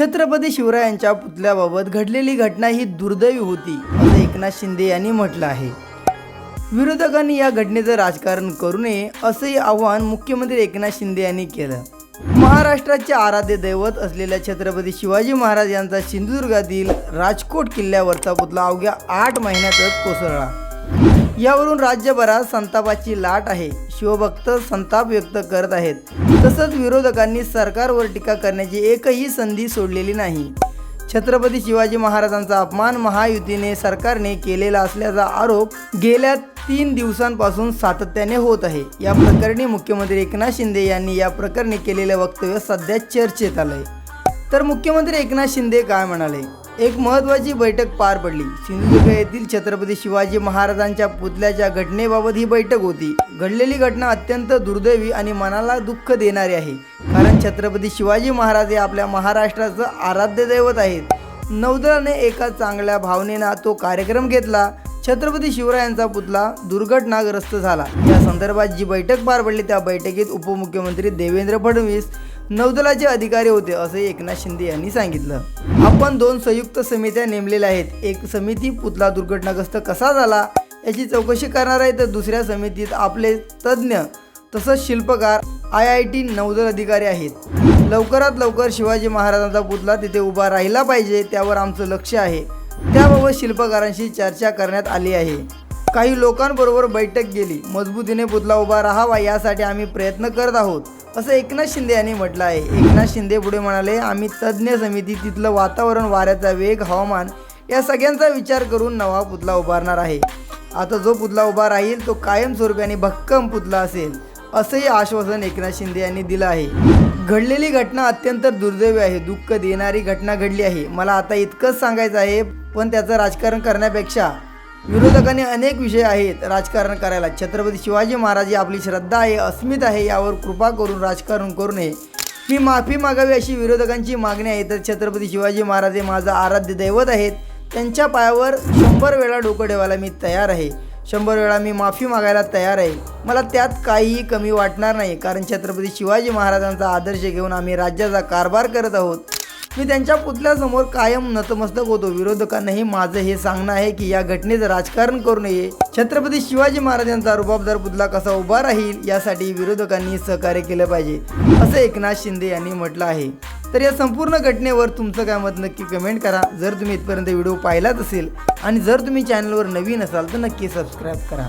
छत्रपती शिवरायांच्या पुतल्याबाबत घडलेली घटना ही दुर्दैवी होती असं एकनाथ शिंदे यांनी म्हटलं आहे. विरोधकांनी या घटनेचं राजकारण करू नये असंही आवाहन मुख्यमंत्री एकनाथ शिंदे यांनी केलं. महाराष्ट्राचे आराध्य दैवत असलेल्या छत्रपती शिवाजी महाराज यांचा सिंधुदुर्गातील राजकोट किल्ल्यावरचा पुतळा अवघ्या आठ महिन्यातच कोसळला. यावरून राज्यभरात संतापाची लाट आहे. शिवभक्त संताप व्यक्त करत आहेत. तसंच विरोधकांनी सरकारवर टीका करण्याची एकही संधी सोडलेली नाही. छत्रपती शिवाजी महाराजांचा अपमान महायुतीने सरकारने केलेला असल्याचा आरोप गेल्या तीन दिवसांपासून सातत्याने होत आहे. या प्रकरणी मुख्यमंत्री एकनाथ शिंदे यांनी या प्रकरणी केलेलं वक्तव्य सध्या चर्चेत आलंय. तर मुख्यमंत्री एकनाथ शिंदे काय म्हणाले? एक महत्त्वाची बैठक पार पडली. सिंधुदुर्ग येथील छत्रपती शिवाजी महाराजांच्या पुतल्याच्या घटनेबाबत ही बैठक होती. घडलेली घटना अत्यंत दुर्दैवी आणि मनाला दुःख देणारी आहे. कारण छत्रपती शिवाजी महाराज हे आपल्या महाराष्ट्राचं आराध्य दैवत आहेत. नौदलाने एका चांगल्या भावनेनं तो कार्यक्रम घेतला. छत्रपती शिवरायांचा पुतळा दुर्घटनाग्रस्त झाला. या संदर्भात जी बैठक पार पडली त्या बैठकीत उपमुख्यमंत्री देवेंद्र फडणवीस नौदलाचे अधिकारी होते असे एकनाथ शिंदे यांनी सांगितलं. आपण दोन संयुक्त समित्या नेमलेल्या आहेत. एक समिती पुतला दुर्घटनाग्रस्त कसा झाला याची चौकशी करणार आहे. तर दुसऱ्या समितीत आपले तज्ज्ञ तसंच शिल्पकार आय आय टी नौदल अधिकारी आहेत. लवकरात लवकर शिवाजी महाराजांचा पुतला तिथे उभा राहिला पाहिजे त्यावर आमचं लक्ष आहे. त्याबाबत शिल्पकारांशी चर्चा करण्यात आली आहे. काही लोकांबरोबर बैठक गेली. मजबूतीने पुतला उभा राहावा यासाठी आम्ही प्रयत्न करत आहोत. असं एकनाथ शिंदे यांनी म्हटलं आहे. एकनाथ शिंदे पुढे म्हणाले आम्ही तज्ज्ञ समिती तिथलं वातावरण वाऱ्याचा वेग हवामान या सगळ्यांचा विचार करून नवा पुतळा उभारणार आहे. आता जो पुतळा उभा राहील तो कायमस्वरूपी आणि भक्कम पुतळा असेल असंही आश्वासन एकनाथ शिंदे यांनी दिलं आहे. घडलेली घटना अत्यंत दुर्दैवी आहे दुःख देणारी घटना घडली आहे. मला आता इतकंच सांगायचं आहे पण त्याचं राजकारण करण्यापेक्षा विरोधकांनी अनेक विषय आहेत राजकारण करायला. छत्रपती शिवाजी महाराज ही आपली श्रद्धा आहे अस्मित आहे यावर कृपा करून राजकारण करू नये. मी माफी मागावी अशी विरोधकांची मागणी आहे. तर छत्रपती शिवाजी महाराज हे माझं आराध्य दैवत आहेत. त्यांच्या पायावर शंभर वेळा डोकं ठेवायला मी तयार आहे. शंभर वेळा मी माफी मागायला तयार आहे. मला त्यात काहीही कमी वाटणार नाही. कारण छत्रपती शिवाजी महाराजांचा आदर्श घेऊन आम्ही राज्याचा कारभार करत आहोत. मी त्यांच्या पुतल्यासमोर कायम नतमस्तक होतो. विरोधकांनाही माझं हे सांगणं आहे की या घटनेचं राजकारण करू नये. छत्रपती शिवाजी महाराजांचा रुबाबदार पुतला कसा उभा राहील यासाठी विरोधकांनी सहकार्य केलं पाहिजे असं एकनाथ शिंदे यांनी म्हटलं आहे. तर या संपूर्ण घटनेवर तुमचं काय मत नक्की कमेंट करा. जर तुम्ही इथपर्यंत व्हिडिओ पाहिलाच असेल आणि जर तुम्ही चॅनलवर नवीन असाल तर नक्की सबस्क्राईब करा.